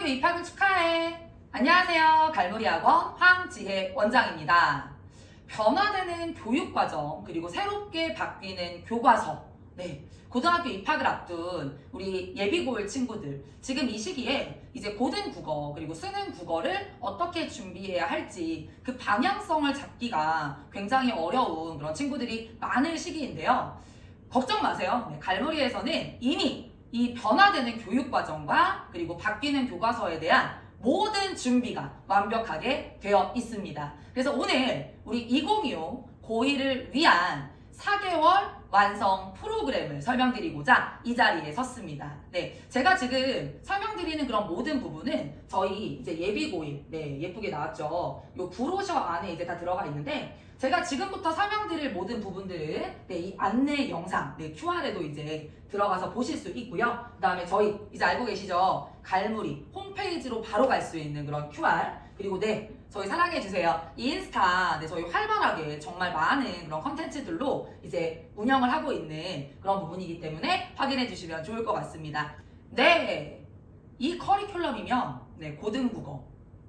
고등학교 입학을 축하해. 안녕하세요. 갈무리학원 황지혜 원장입니다. 변화되는 교육과정, 그리고 새롭게 바뀌는 교과서. 네. 고등학교 입학을 앞둔 우리 예비고일 친구들. 지금 이 시기에 이제 고등 국어, 그리고 수능 국어를 어떻게 준비해야 할지 그 방향성을 잡기가 굉장히 어려운 그런 친구들이 많을 시기인데요. 걱정 마세요. 네, 갈무리에서는 이미 이 변화되는 교육 과정과 그리고 바뀌는 교과서에 대한 모든 준비가 완벽하게 되어 있습니다. 그래서 오늘 우리 2025 고1을 위한 4개월 완성 프로그램을 설명드리고자 이 자리에 섰습니다. 네, 제가 지금 설명드리는 그런 모든 부분은 저희 이제 예비 고일, 네, 예쁘게 나왔죠. 요 브로셔 안에 이제 다 들어가 있는데 제가 지금부터 설명드릴 모든 부분들은 네, 이 안내 영상, 네, QR에도 이제 들어가서 보실 수 있고요. 그 다음에 저희 이제 알고 계시죠? 갈무리 홈페이지로 바로 갈 수 있는 그런 QR 그리고 네, 저희 사랑해주세요. 이 인스타, 네, 저희 활발하게 정말 많은 그런 컨텐츠들로 이제 운영을 하고 있는 그런 부분이기 때문에 확인해 주시면 좋을 것 같습니다. 네, 이 커리큘럼이면 네, 고등국어,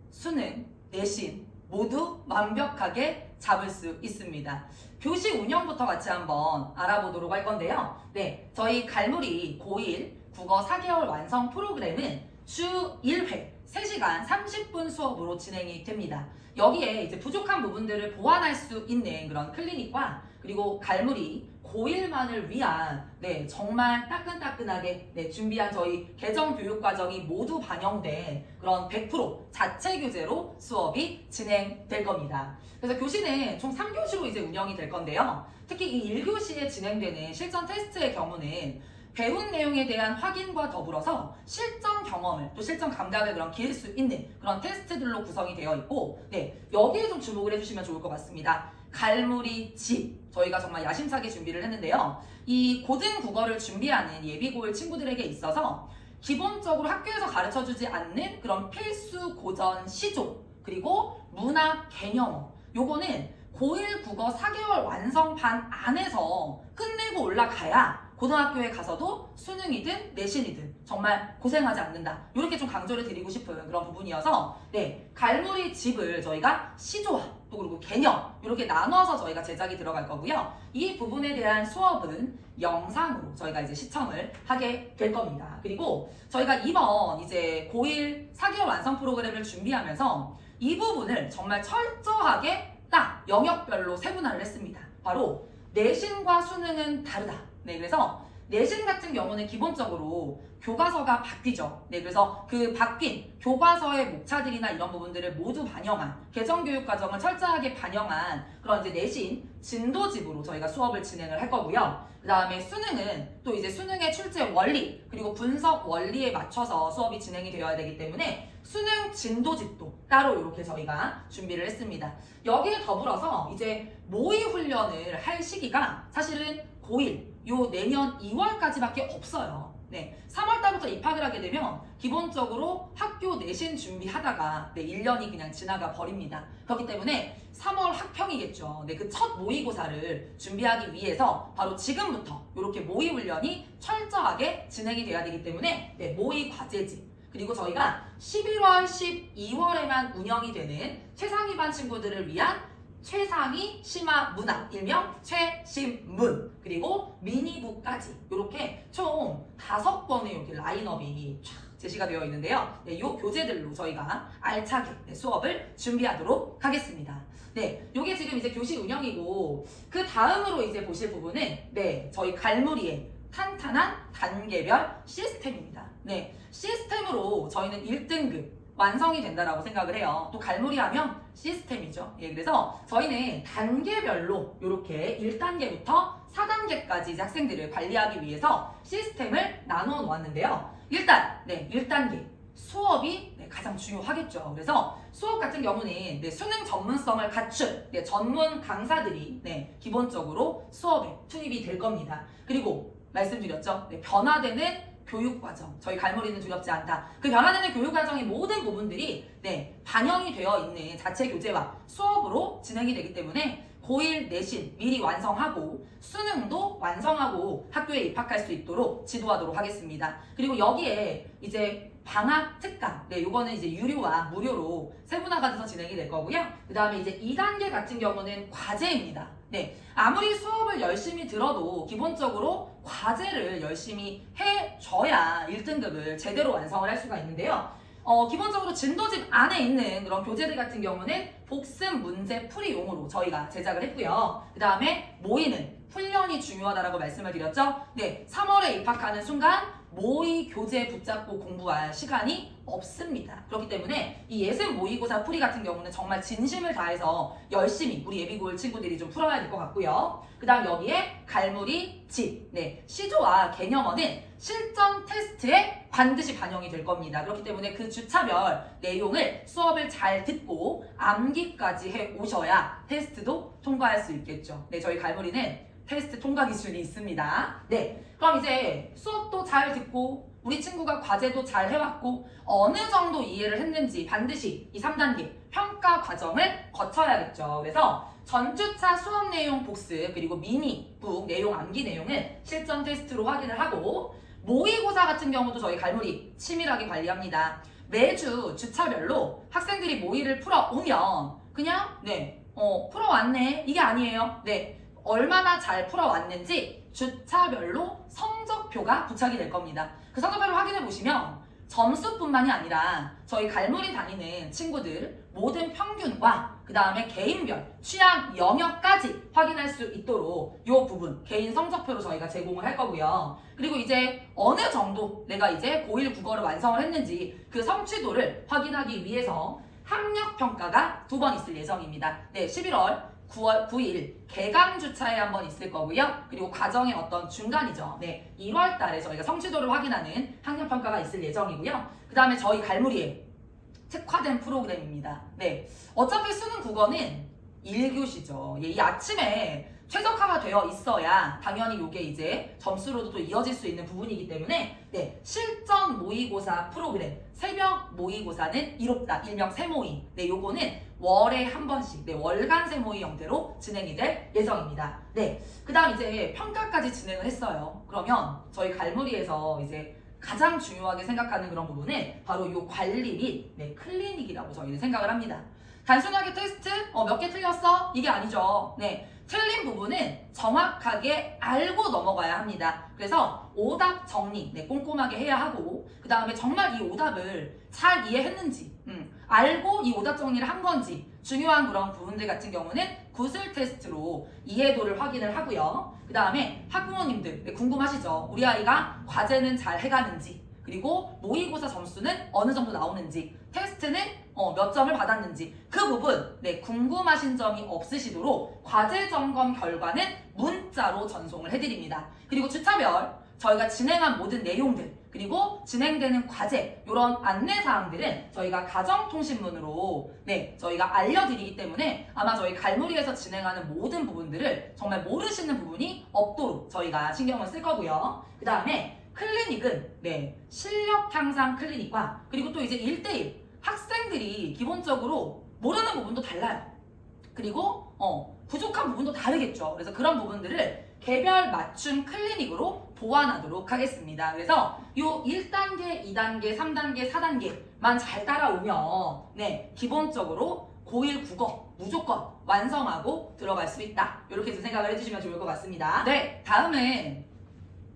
수능, 내신 모두 완벽하게 잡을 수 있습니다. 교시 운영부터 같이 한번 알아보도록 할 건데요. 네, 저희 갈무리 고1 국어 4개월 완성 프로그램은 주 1회 3시간 30분 수업으로 진행이 됩니다. 여기에 이제 부족한 부분들을 보완할 수 있는 그런 클리닉과 그리고 갈무리 고1만을 위한 네 정말 따끈따끈하게 네, 준비한 저희 개정 교육 과정이 모두 반영된 그런 100% 자체 교재로 수업이 진행될 겁니다. 그래서 교시는 총 3교시로 이제 운영이 될 건데요. 특히 이 1교시에 진행되는 실전 테스트의 경우는 배운 내용에 대한 확인과 더불어서 실전 경험을 또 실전 감각을 그런 기를 수 있는 그런 테스트들로 구성이 되어 있고 네 여기에 좀 주목을 해주시면 좋을 것 같습니다. 갈무리 집 저희가 정말 야심차게 준비를 했는데요. 이 고등 국어를 준비하는 예비고일 친구들에게 있어서 기본적으로 학교에서 가르쳐주지 않는 그런 필수 고전 시조 그리고 문학 개념어 요거는 고1 국어 4개월 완성반 안에서 끝내고 올라가야 고등학교에 가서도 수능이든 내신이든 정말 고생하지 않는다. 이렇게 좀 강조를 드리고 싶은 그런 부분이어서 네 갈무리 집을 저희가 시조와 또 그리고 개념 이렇게 나눠서 저희가 제작이 들어갈 거고요. 이 부분에 대한 수업은 영상으로 저희가 이제 시청을 하게 될 겁니다. 그리고 저희가 이번 이제 고1 4개월 완성 프로그램을 준비하면서 이 부분을 정말 철저하게 딱 영역별로 세분화를 했습니다. 바로 내신과 수능은 다르다. 네, 그래서 내신 같은 경우는 기본적으로 교과서가 바뀌죠. 네, 그래서 그 바뀐 교과서의 목차들이나 이런 부분들을 모두 반영한 개정교육 과정을 철저하게 반영한 그런 이제 내신 진도집으로 저희가 수업을 진행을 할 거고요. 그 다음에 수능은 또 이제 수능의 출제 원리 그리고 분석 원리에 맞춰서 수업이 진행이 되어야 되기 때문에 수능 진도집도 따로 이렇게 저희가 준비를 했습니다. 여기에 더불어서 이제 모의 훈련을 할 시기가 사실은 고1 요 내년 2월까지밖에 없어요. 네, 3월 달부터 입학을 하게 되면 기본적으로 학교 내신 준비하다가 네, 1년이 그냥 지나가 버립니다. 그렇기 때문에 3월 학평이겠죠. 네, 그 첫 모의고사를 준비하기 위해서 바로 지금부터 이렇게 모의 훈련이 철저하게 진행이 돼야 되기 때문에 네, 모의 과제집 그리고 저희가 11월, 12월에만 운영이 되는 최상위 반 친구들을 위한 최상위 심화 문학 일명 최신문 그리고 미니북까지 이렇게 총 다섯 번의 이렇게 라인업이 쫙 제시가 되어 있는데요. 네, 이 교재들로 저희가 알차게 네, 수업을 준비하도록 하겠습니다. 네, 요게 지금 이제 교실 운영이고 그 다음으로 이제 보실 부분은 네, 저희 갈무리의 탄탄한 단계별 시스템입니다. 네, 시스템으로 저희는 1등급 완성이 된다라고 생각을 해요. 또 갈무리 하면 시스템이죠. 예, 그래서 저희는 단계별로 이렇게 1단계부터 4단계까지 이제 학생들을 관리하기 위해서 시스템을 나눠 놓았는데요. 일단, 네, 1단계. 수업이 네, 가장 중요하겠죠. 그래서 수업 같은 경우는 네, 수능 전문성을 갖춘 네, 전문 강사들이 네, 기본적으로 수업에 투입이 될 겁니다. 그리고 말씀드렸죠. 네, 변화되는 교육 과정. 저희 갈무리는 두렵지 않다. 그 변화되는 교육 과정의 모든 부분들이 네, 반영이 되어 있는 자체 교재와 수업으로 진행이 되기 때문에 고1 내신 미리 완성하고 수능도 완성하고 학교에 입학할 수 있도록 지도하도록 하겠습니다. 그리고 여기에 이제 방학 특강. 네, 요거는 이제 유료와 무료로 세분화가 돼서 진행이 될 거고요. 그 다음에 이제 2단계 같은 경우는 과제입니다. 네, 아무리 수업을 열심히 들어도 기본적으로 과제를 열심히 해줘야 1등급을 제대로 완성을 할 수가 있는데요. 어, 기본적으로 진도집 안에 있는 그런 교재들 같은 경우는 복습 문제 풀이용으로 저희가 제작을 했고요. 그 다음에 모의는 훈련이 중요하다라고 말씀을 드렸죠. 네, 3월에 입학하는 순간 모의 교재 붙잡고 공부할 시간이 없습니다. 그렇기 때문에 이 예습 모의고사 풀이 같은 경우는 정말 진심을 다해서 열심히 우리 예비고일 친구들이 좀 풀어야 될 것 같고요. 그 다음 여기에 갈무리, 집, 네, 시조와 개념어는 실전 테스트에 반드시 반영이 될 겁니다. 그렇기 때문에 그 주차별 내용을 수업을 잘 듣고 암기까지 해 오셔야 테스트도 통과할 수 있겠죠. 네, 저희 갈무리는 테스트 통과 기준이 있습니다. 네, 그럼 이제 수업도 잘 듣고 우리 친구가 과제도 잘 해왔고 어느 정도 이해를 했는지 반드시 이 3단계 평가 과정을 거쳐야겠죠. 그래서 전주차 수업 내용 복습 그리고 미니 북 내용 암기 내용은 실전 테스트로 확인을 하고 모의고사 같은 경우도 저희 갈무리 치밀하게 관리합니다. 매주 주차별로 학생들이 모의를 풀어오면 그냥 네, 어, 풀어왔네 이게 아니에요. 네, 얼마나 잘 풀어왔는지 주차별로 성적표가 부착이 될 겁니다. 그 성적표를 확인해 보시면 점수뿐만이 아니라 저희 갈무리 다니는 친구들 모든 평균과 그 다음에 개인별 취향 영역까지 확인할 수 있도록 이 부분 개인 성적표로 저희가 제공을 할 거고요. 그리고 이제 어느 정도 내가 이제 고1 국어를 완성을 했는지 그 성취도를 확인하기 위해서 학력 평가가 두 번 있을 예정입니다. 네, 11월 9월 9일 개강 주차에 한번 있을 거고요. 그리고 과정의 어떤 중간이죠. 네, 1월 달에 저희가 성취도를 확인하는 학력 평가가 있을 예정이고요. 그 다음에 저희 갈무리에 특화된 프로그램입니다. 네, 어차피 수능 국어는 1교시죠. 예, 이 아침에 최적화가 되어 있어야 당연히 이게 이제 점수로도 또 이어질 수 있는 부분이기 때문에 네, 실전 모의고사 프로그램 새벽 모의고사는 이롭다 일명 새모의 네 요거는 월에 한 번씩 네, 월간 새모의 형태로 진행이 될 예정입니다. 네, 그 다음 이제 평가까지 진행을 했어요. 그러면 저희 갈무리에서 이제 가장 중요하게 생각하는 그런 부분은 바로 이 관리 및 네, 클리닉이라고 저희는 생각을 합니다. 단순하게 테스트 어, 몇 개 틀렸어 이게 아니죠. 네, 틀린 부분은 정확하게 알고 넘어가야 합니다. 그래서 오답 정리 네, 꼼꼼하게 해야 하고 그 다음에 정말 이 오답을 잘 이해했는지 음, 알고 이 오답 정리를 한 건지 중요한 그런 부분들 같은 경우는 구슬 테스트로 이해도를 확인을 하고요. 그 다음에 학부모님들 네, 궁금하시죠? 우리 아이가 과제는 잘 해가는지 그리고 모의고사 점수는 어느 정도 나오는지 테스트는 어, 몇 점을 받았는지 그 부분 네, 궁금하신 점이 없으시도록 과제 점검 결과는 문자로 전송을 해드립니다. 그리고 주차별 저희가 진행한 모든 내용들 그리고 진행되는 과제 이런 안내 사항들은 저희가 가정통신문으로 네 저희가 알려드리기 때문에 아마 저희 갈무리에서 진행하는 모든 부분들을 정말 모르시는 부분이 없도록 저희가 신경을 쓸 거고요. 그 다음에 클리닉은 네 실력 향상 클리닉과 그리고 또 이제 1대1 학생들이 기본적으로 모르는 부분도 달라요. 그리고 어, 부족한 부분도 다르겠죠. 그래서 그런 부분들을 개별 맞춤 클리닉으로 보완하도록 하겠습니다. 그래서 요 1단계, 2단계, 3단계, 4단계만 잘 따라오면 네, 기본적으로 고1 국어 무조건 완성하고 들어갈 수 있다. 이렇게 좀 생각을 해주시면 좋을 것 같습니다. 네, 다음은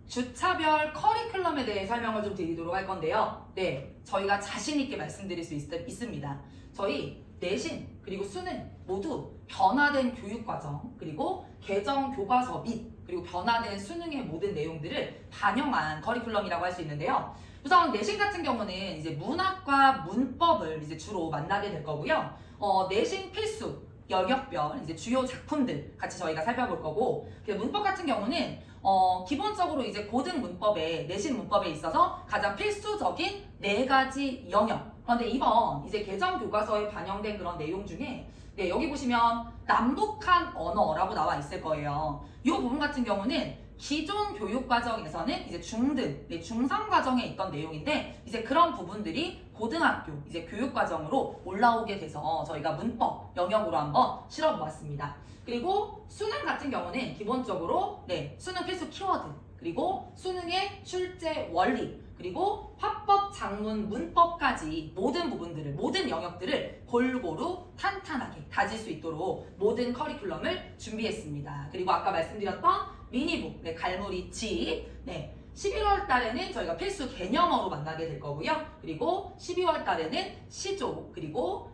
주차별 커리큘럼에 대해 설명을 좀 드리도록 할 건데요. 네, 저희가 자신 있게 말씀드릴 수 있, 있습니다. 저희 내신 그리고 수능 모두 변화된 교육 과정 그리고 개정 교과서 및 그리고 변화된 수능의 모든 내용들을 반영한 커리큘럼이라고 할 수 있는데요. 우선 내신 같은 경우는 이제 문학과 문법을 이제 주로 만나게 될 거고요. 어, 내신 필수 영역별 이제 주요 작품들 같이 저희가 살펴볼 거고 그 문법 같은 경우는 어, 기본적으로 이제 고등 문법에 내신 문법에 있어서 가장 필수적인 네 가지 영역. 그런데 이번 이제 개정 교과서에 반영된 그런 내용 중에 네, 여기 보시면 남북한 언어라고 나와 있을 거예요. 이 부분 같은 경우는 기존 교육 과정에서는 이제 중등, 네, 중상 과정에 있던 내용인데 이제 그런 부분들이 고등학교 이제 교육 과정으로 올라오게 돼서 저희가 문법 영역으로 한번 실어 보았습니다. 그리고 수능 같은 경우는 기본적으로 네, 수능 필수 키워드 그리고 수능의 출제 원리 그리고 화법, 작문, 문법까지 모든 부분들을 모든 영역들을 골고루 탄탄하게 다질 수 있도록 모든 커리큘럼을 준비했습니다. 그리고 아까 말씀드렸던 미니북, 네, 갈무리 집, 네, 11월 달에는 저희가 필수 개념어로 만나게 될 거고요. 그리고 12월 달에는 시조, 그리고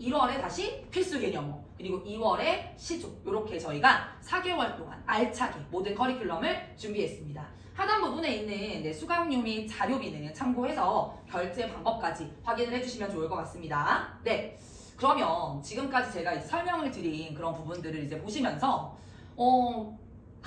1월에 다시 필수 개념어, 그리고 2월에 시조 이렇게 저희가 4개월 동안 알차게 모든 커리큘럼을 준비했습니다. 하단 부분에 있는 네, 수강료 및 자료비는 참고해서 결제 방법까지 확인을 해주시면 좋을 것 같습니다. 네, 그러면 지금까지 제가 설명을 드린 그런 부분들을 이제 보시면서 어,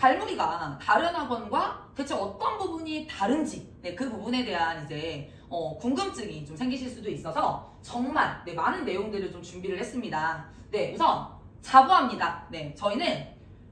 갈무리가 다른 학원과 대체 어떤 부분이 다른지 네, 그 부분에 대한 이제 어, 궁금증이 좀 생기실 수도 있어서 정말 네, 많은 내용들을 좀 준비를 했습니다. 네, 우선 자부합니다. 네, 저희는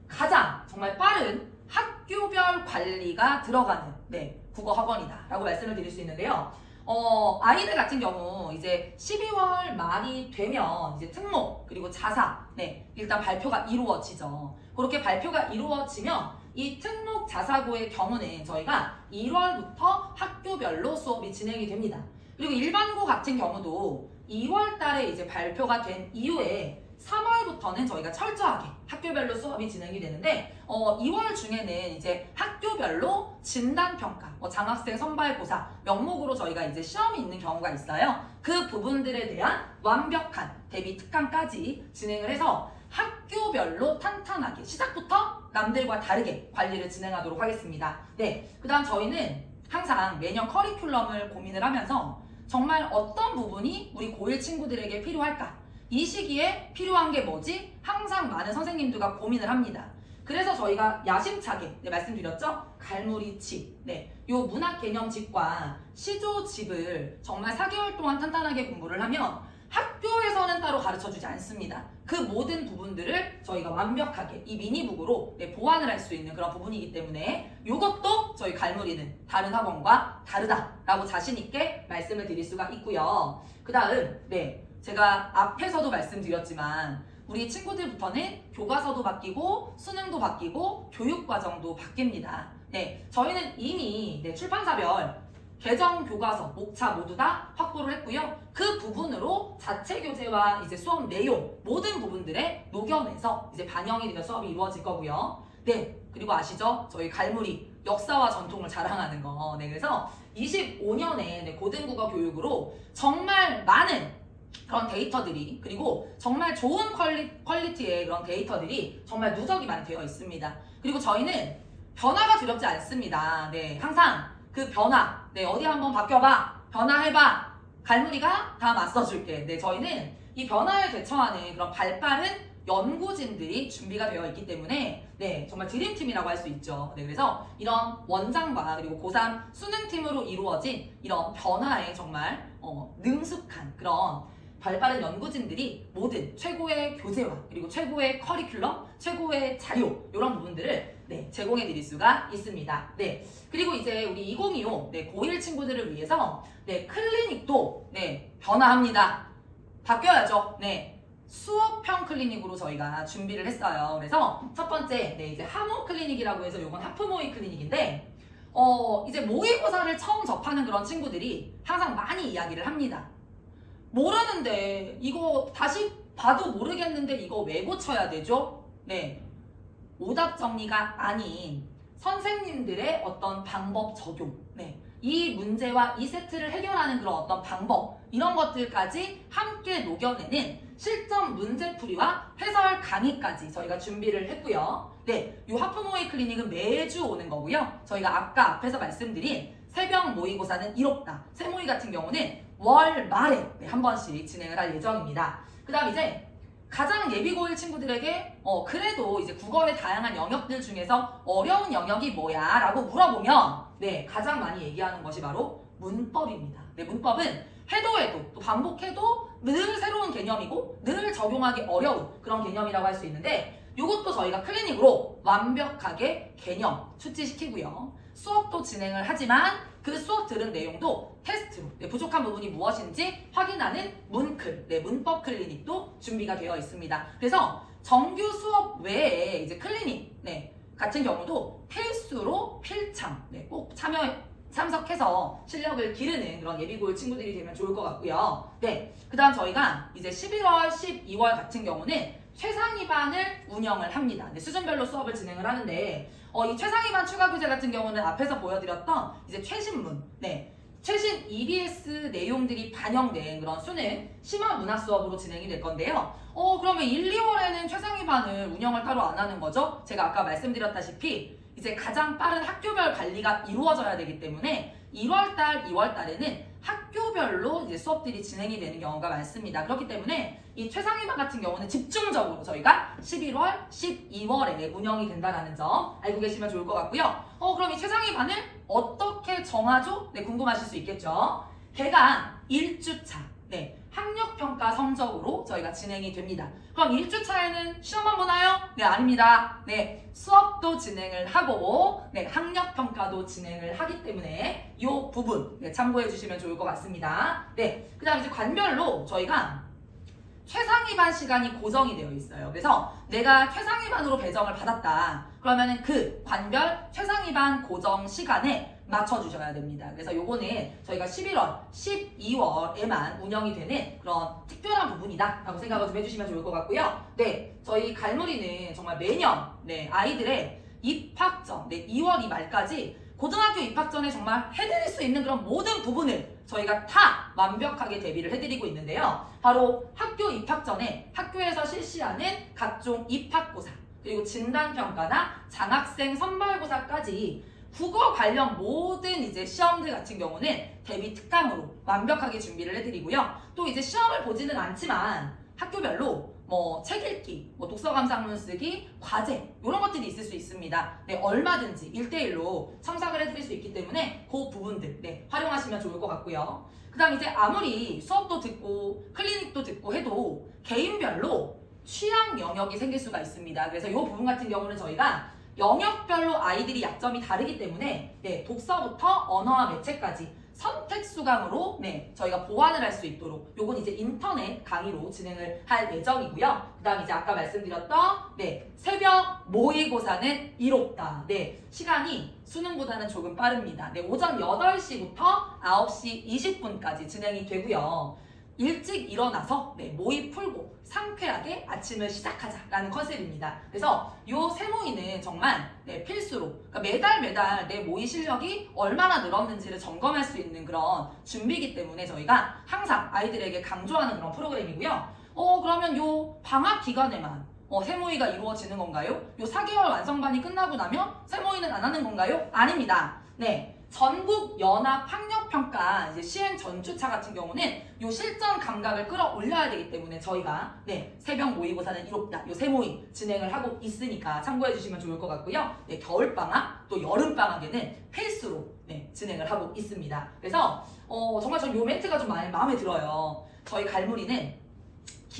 가장 정말 빠른 학교별 관리가 들어가는 네, 국어 학원이다라고 말씀을 드릴 수 있는데요. 어, 아이들 같은 경우 이제 12월 말이 되면 이제 특목 그리고 자사 네, 일단 발표가 이루어지죠. 그렇게 발표가 이루어지면 이 특목 자사고의 경우는 저희가 1월부터 학교별로 수업이 진행이 됩니다. 그리고 일반고 같은 경우도 2월 달에 이제 발표가 된 이후에 3월부터는 저희가 철저하게 학교별로 수업이 진행이 되는데 어, 2월 중에는 이제 학교별로 진단평가, 뭐 장학생 선발고사 명목으로 저희가 이제 시험이 있는 경우가 있어요. 그 부분들에 대한 완벽한 대비 특강까지 진행을 해서 학교별로 탄탄하게 시작부터 남들과 다르게 관리를 진행하도록 하겠습니다. 네, 그 다음 저희는 항상 매년 커리큘럼을 고민을 하면서 정말 어떤 부분이 우리 고1 친구들에게 필요할까? 이 시기에 필요한 게 뭐지? 항상 많은 선생님들과 고민을 합니다. 그래서 저희가 야심차게 네, 말씀드렸죠? 갈무리 집, 네, 요 문학 개념 집과 시조 집을 정말 4개월 동안 탄탄하게 공부를 하면 학교에서는 따로 가르쳐주지 않습니다. 그 모든 부분들을 저희가 완벽하게 이 미니북으로 네, 보완을 할 수 있는 그런 부분이기 때문에 이것도 저희 갈무리는 다른 학원과 다르다라고 자신 있게 말씀을 드릴 수가 있고요. 그 다음, 네, 제가 앞에서도 말씀드렸지만 우리 친구들부터는 교과서도 바뀌고 수능도 바뀌고 교육 과정도 바뀝니다. 네, 저희는 이미 네, 출판사별 개정 교과서, 목차 모두 다 확보를 했고요. 그 부분으로 자체 교재와 이제 수업 내용 모든 부분들에 녹여내서 이제 반영이 되는 수업이 이루어질 거고요. 네, 그리고 아시죠? 저희 갈무리 역사와 전통을 자랑하는 거. 네, 그래서 25년의 고등국어 교육으로 정말 많은 그런 데이터들이 그리고 정말 좋은 퀄리, 퀄리티의 그런 데이터들이 정말 누적이 많이 되어 있습니다. 그리고 저희는 변화가 두렵지 않습니다. 네, 항상 그 변화, 네, 어디 한번 바뀌어봐, 변화해봐, 갈무리가 다 맞서줄게. 네, 저희는 이 변화에 대처하는 그런 발빠른 연구진들이 준비가 되어 있기 때문에 네 정말 드림팀이라고 할 수 있죠. 네 그래서 이런 원장과 그리고 고3 수능팀으로 이루어진 이런 변화에 정말 어, 능숙한 그런 발빠른 연구진들이 모든 최고의 교재와 그리고 최고의 커리큘럼, 최고의 자료 이런 부분들을 네, 제공해 드릴 수가 있습니다. 네. 그리고 이제 우리 2025 네, 고1 친구들을 위해서 네, 클리닉도 네, 변화합니다. 바뀌어야죠. 네. 수업형 클리닉으로 저희가 준비를 했어요. 그래서 첫 번째, 네, 이제 하모 클리닉이라고 해서 요건 하프모이 클리닉인데, 어, 이제 모의고사를 처음 접하는 그런 친구들이 항상 많이 이야기를 합니다. 모르는데, 이거 다시 봐도 모르겠는데, 이거 왜 고쳐야 되죠? 네. 오답 정리가 아닌 선생님들의 어떤 방법 적용. 네. 이 문제와 이 세트를 해결하는 그런 어떤 방법, 이런 것들까지 함께 녹여내는 실전 문제풀이와 해설 강의까지 저희가 준비를 했고요. 네, 이 하프모의 클리닉은 매주 오는 거고요. 저희가 아까 앞에서 말씀드린 새벽 모의고사는 이롭다. 새모의 같은 경우는 월 말에 네, 한 번씩 진행을 할 예정입니다. 그 다음 이제 가장 예비고일 친구들에게 어 그래도 이제 국어의 다양한 영역들 중에서 어려운 영역이 뭐야? 라고 물어보면 네 가장 많이 얘기하는 것이 바로 문법입니다. 네 문법은 해도 해도 또 반복해도 늘 새로운 개념이고 늘 적용하기 어려운 그런 개념이라고 할 수 있는데 이것도 저희가 클리닉으로 완벽하게 개념 숙지시키고요. 수업도 진행을 하지만 그 수업 들은 내용도 테스트로 네, 부족한 부분이 무엇인지 확인하는 문클, 네, 문법 클리닉도 준비가 되어 있습니다. 그래서 정규 수업 외에 이제 클리닉 네, 같은 경우도 필수로 필참 네, 꼭 참여 참석해서 실력을 기르는 그런 예비고일 친구들이 되면 좋을 것 같고요. 네. 그 다음 저희가 이제 11월, 12월 같은 경우는 최상위반을 운영을 합니다. 네, 수준별로 수업을 진행을 하는데, 어, 이 최상위반 추가 교재 같은 경우는 앞에서 보여드렸던 이제 최신문, 네. 최신 EBS 내용들이 반영된 그런 수능 심화 문학 수업으로 진행이 될 건데요. 어, 그러면 1, 2월에는 최상위반을 운영을 따로 안 하는 거죠? 제가 아까 말씀드렸다시피 이제 가장 빠른 학교별 관리가 이루어져야 되기 때문에 1월달, 2월달에는 학교별로 이제 수업들이 진행이 되는 경우가 많습니다. 그렇기 때문에 이 최상위반 같은 경우는 집중적으로 저희가 11월, 12월에 운영이 된다는 점 알고 계시면 좋을 것 같고요. 어, 그럼 이 최상위반을 어떻게 정하죠? 네, 궁금하실 수 있겠죠. 개강 1주차, 네, 학력평가 성적으로 저희가 진행이 됩니다. 그럼 1주차에는 시험만 보나요? 네, 아닙니다. 네, 수업도 진행을 하고, 네, 학력평가도 진행을 하기 때문에 이 부분 네, 참고해 주시면 좋을 것 같습니다. 네, 그 다음 이제 관별로 저희가 최상위반 시간이 고정이 되어 있어요. 그래서 내가 최상위반으로 배정을 받았다. 그러면은 그 관별 최상위반 고정 시간에 맞춰주셔야 됩니다. 그래서 요거는 저희가 11월, 12월에만 운영이 되는 그런 특별한 부분이다 라고 생각을 좀 해주시면 좋을 것 같고요. 네, 저희 갈무리는 정말 매년 네, 아이들의 입학전, 네, 2월 이 말까지 고등학교 입학 전에 정말 해드릴 수 있는 그런 모든 부분을 저희가 다 완벽하게 대비를 해드리고 있는데요. 바로 학교 입학 전에 학교에서 실시하는 각종 입학고사, 그리고 진단평가나 장학생 선발고사까지 국어 관련 모든 이제 시험들 같은 경우는 대비 특강으로 완벽하게 준비를 해드리고요. 또 이제 시험을 보지는 않지만 학교별로 뭐 책 읽기, 뭐 독서 감상문 쓰기, 과제 이런 것들이 있을 수 있습니다. 네, 얼마든지 1대1로 첨삭을 해드릴 수 있기 때문에 그 부분들 네, 활용하시면 좋을 것 같고요. 그 다음 이제 아무리 수업도 듣고 클리닉도 듣고 해도 개인별로 취향 영역이 생길 수가 있습니다. 그래서 이 부분 같은 경우는 저희가 영역별로 아이들이 약점이 다르기 때문에 네, 독서부터 언어와 매체까지 선택 수강으로 네, 저희가 보완을 할 수 있도록 요건 이제 인터넷 강의로 진행을 할 예정이고요. 그다음 이제 아까 말씀드렸던 네, 새벽 모의고사는 이롭다. 네, 시간이 수능보다는 조금 빠릅니다. 네, 오전 8시부터 9시 20분까지 진행이 되고요. 일찍 일어나서 네, 모의 풀고 상쾌하게 아침을 시작하자라는 컨셉입니다. 그래서 요세 모의는 정말 네, 필수로 그러니까 매달 매달 내 모의 실력이 얼마나 늘었는지를 점검할 수 있는 그런 준비이기 때문에 저희가 항상 아이들에게 강조하는 그런 프로그램이고요. 어 그러면 요 방학 기간에만 어, 세 모의가 이루어지는 건가요? 요 4개월 완성반이 끝나고 나면 세 모의는 안 하는 건가요? 아닙니다. 네. 전국 연합 학력 평가 이제 시행 전주차 같은 경우는 요 실전 감각을 끌어올려야 되기 때문에 저희가 네 새벽 모의고사는 이롭다 요세 모의 진행을 하고 있으니까 참고해 주시면 좋을 것 같고요. 네 겨울 방학 또 여름 방학에는 필수로 네 진행을 하고 있습니다. 그래서 어 정말 전요 멘트가 좀 많이 마음에 들어요. 저희 갈무리는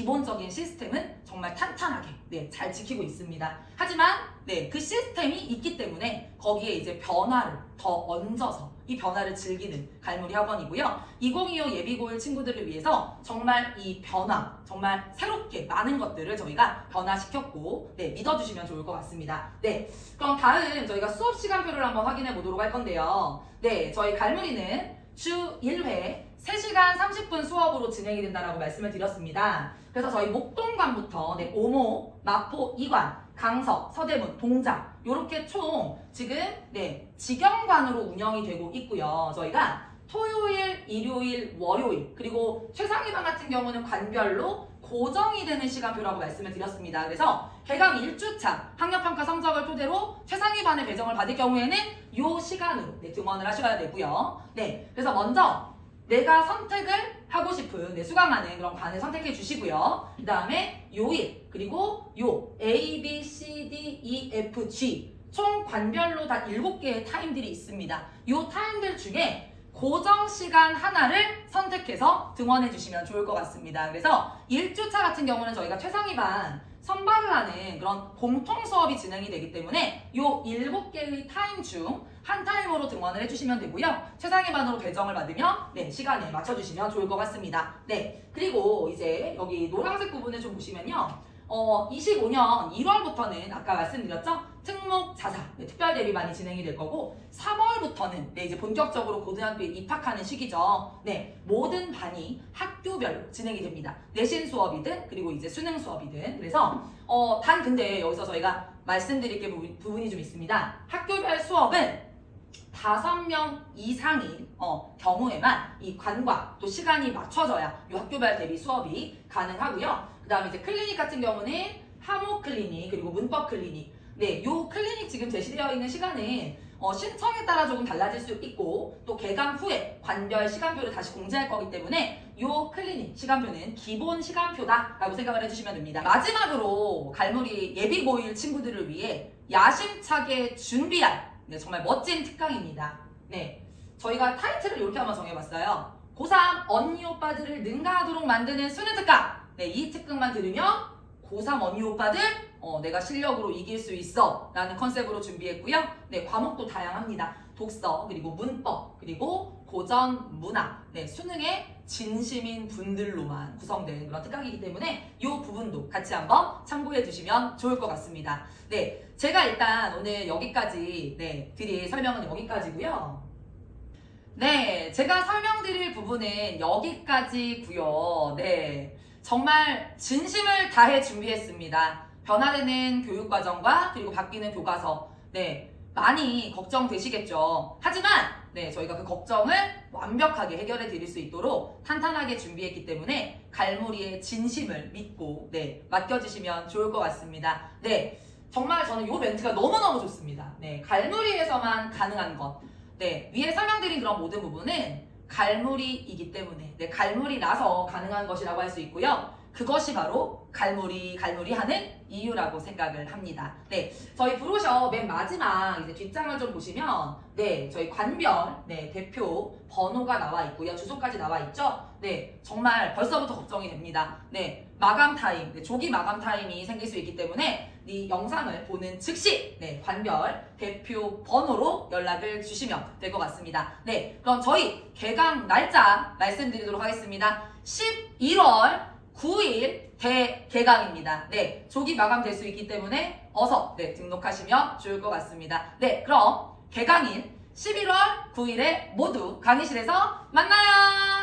기본적인 시스템은 정말 탄탄하게 네, 잘 지키고 있습니다. 하지만 네, 그 시스템이 있기 때문에 거기에 이제 변화를 더 얹어서 이 변화를 즐기는 갈무리 학원이고요. 2025 예비고일 친구들을 위해서 정말 이 변화, 정말 새롭게 많은 것들을 저희가 변화시켰고 네, 믿어주시면 좋을 것 같습니다. 네, 그럼 다음 저희가 수업 시간표를 한번 확인해 보도록 할 건데요. 네, 저희 갈무리는 주 1회 3시간 30분 수업으로 진행이 된다라고 말씀을 드렸습니다. 그래서 저희 목동관부터 네, 오모, 마포, 이관, 강서, 서대문, 동작 이렇게 총 지금 네, 직영관으로 운영이 되고 있고요. 저희가 토요일, 일요일, 월요일 그리고 최상위반 같은 경우는 관별로 고정이 되는 시간표라고 말씀을 드렸습니다. 그래서 개강 1주차 학력평가 성적을 토대로 최상위반에 배정을 받을 경우에는 이 시간으로 네, 등원을 하셔야 되고요. 네, 그래서 먼저 내가 선택을 하고 싶은 네, 수강하는 그런 관을 선택해 주시고요. 그 다음에 요일 그리고 요 A, B, C, D, E, F, G 총 관별로 다 7개의 타임들이 있습니다. 요 타임들 중에 고정 시간 하나를 선택해서 등원해 주시면 좋을 것 같습니다. 그래서 1주차 같은 경우는 저희가 최상위반 선발을 하는 그런 공통 수업이 진행이 되기 때문에 요 7개의 타임 중 한 타임으로 등원을 해주시면 되고요. 최상위 반으로 배정을 받으면 네 시간에 맞춰주시면 좋을 것 같습니다. 네 그리고 이제 여기 노란색 부분을 좀 보시면요. 어 25년 1월부터는 아까 말씀드렸죠 특목 자사 네, 특별 대비반이 진행이 될 거고 3월부터는 네, 이제 본격적으로 고등학교에 입학하는 시기죠. 네, 모든 반이 학교별로 진행이 됩니다. 내신 수업이든 그리고 이제 수능 수업이든 그래서 어, 단 근데 여기서 저희가 말씀드릴 게 부분- 부분이 좀 있습니다. 학교별 수업은 다섯 명 이상인 어, 경우에만 이 관과 또 시간이 맞춰져야 이 학교별 대비 수업이 가능하고요. 그 다음에 이제 클리닉 같은 경우는 하모 클리닉 그리고 문법 클리닉 네, 요 클리닉 지금 제시되어 있는 시간은 어, 신청에 따라 조금 달라질 수 있고 또 개강 후에 관별 시간표를 다시 공지할 거기 때문에 요 클리닉 시간표는 기본 시간표다라고 생각을 해주시면 됩니다. 마지막으로 갈무리 예비 고일 친구들을 위해 야심차게 준비한 네, 정말 멋진 특강입니다. 네, 저희가 타이틀을 이렇게 한번 정해봤어요. 고3 언니 오빠들을 능가하도록 만드는 수능 특강. 네, 이 특강만 들으면 고3 언니 오빠들 어, 내가 실력으로 이길 수 있어 라는 컨셉으로 준비했고요. 네, 과목도 다양합니다. 독서, 그리고 문법, 그리고 고전 문화, 네, 수능에 진심인 분들로만 구성된 그런 특강이기 때문에 이 부분도 같이 한번 참고해 주시면 좋을 것 같습니다. 네, 제가 일단 오늘 여기까지 네, 드릴 설명은 여기까지고요. 네, 제가 설명드릴 부분은 여기까지고요. 네, 정말 진심을 다해 준비했습니다. 변화되는 교육 과정과 그리고 바뀌는 교과서, 네, 많이 걱정되시겠죠. 하지만 네, 저희가 그 걱정을 완벽하게 해결해 드릴 수 있도록 탄탄하게 준비했기 때문에 갈무리의 진심을 믿고 네, 맡겨주시면 좋을 것 같습니다. 네, 정말 저는 이 멘트가 너무너무 좋습니다. 네, 갈무리에서만 가능한 것. 네, 위에 설명드린 그런 모든 부분은 갈무리이기 때문에 네, 갈무리라서 가능한 것이라고 할 수 있고요. 그것이 바로 갈무리 갈무리 하는 이유라고 생각을 합니다. 네, 저희 브로셔 맨 마지막 이제 뒷장을 좀 보시면 네, 저희 관별 네, 대표 번호가 나와 있고요. 주소까지 나와 있죠. 네, 정말 벌써부터 걱정이 됩니다. 네, 마감 타임, 네, 조기 마감 타임이 생길 수 있기 때문에 이 영상을 보는 즉시 네, 관별 대표 번호로 연락을 주시면 될 것 같습니다. 네, 그럼 저희 개강 날짜 말씀드리도록 하겠습니다. 11월 9일 대개강입니다. 네, 조기 마감될 수 있기 때문에 어서 네, 등록하시면 좋을 것 같습니다. 네, 그럼 개강인 11월 9일에 모두 강의실에서 만나요!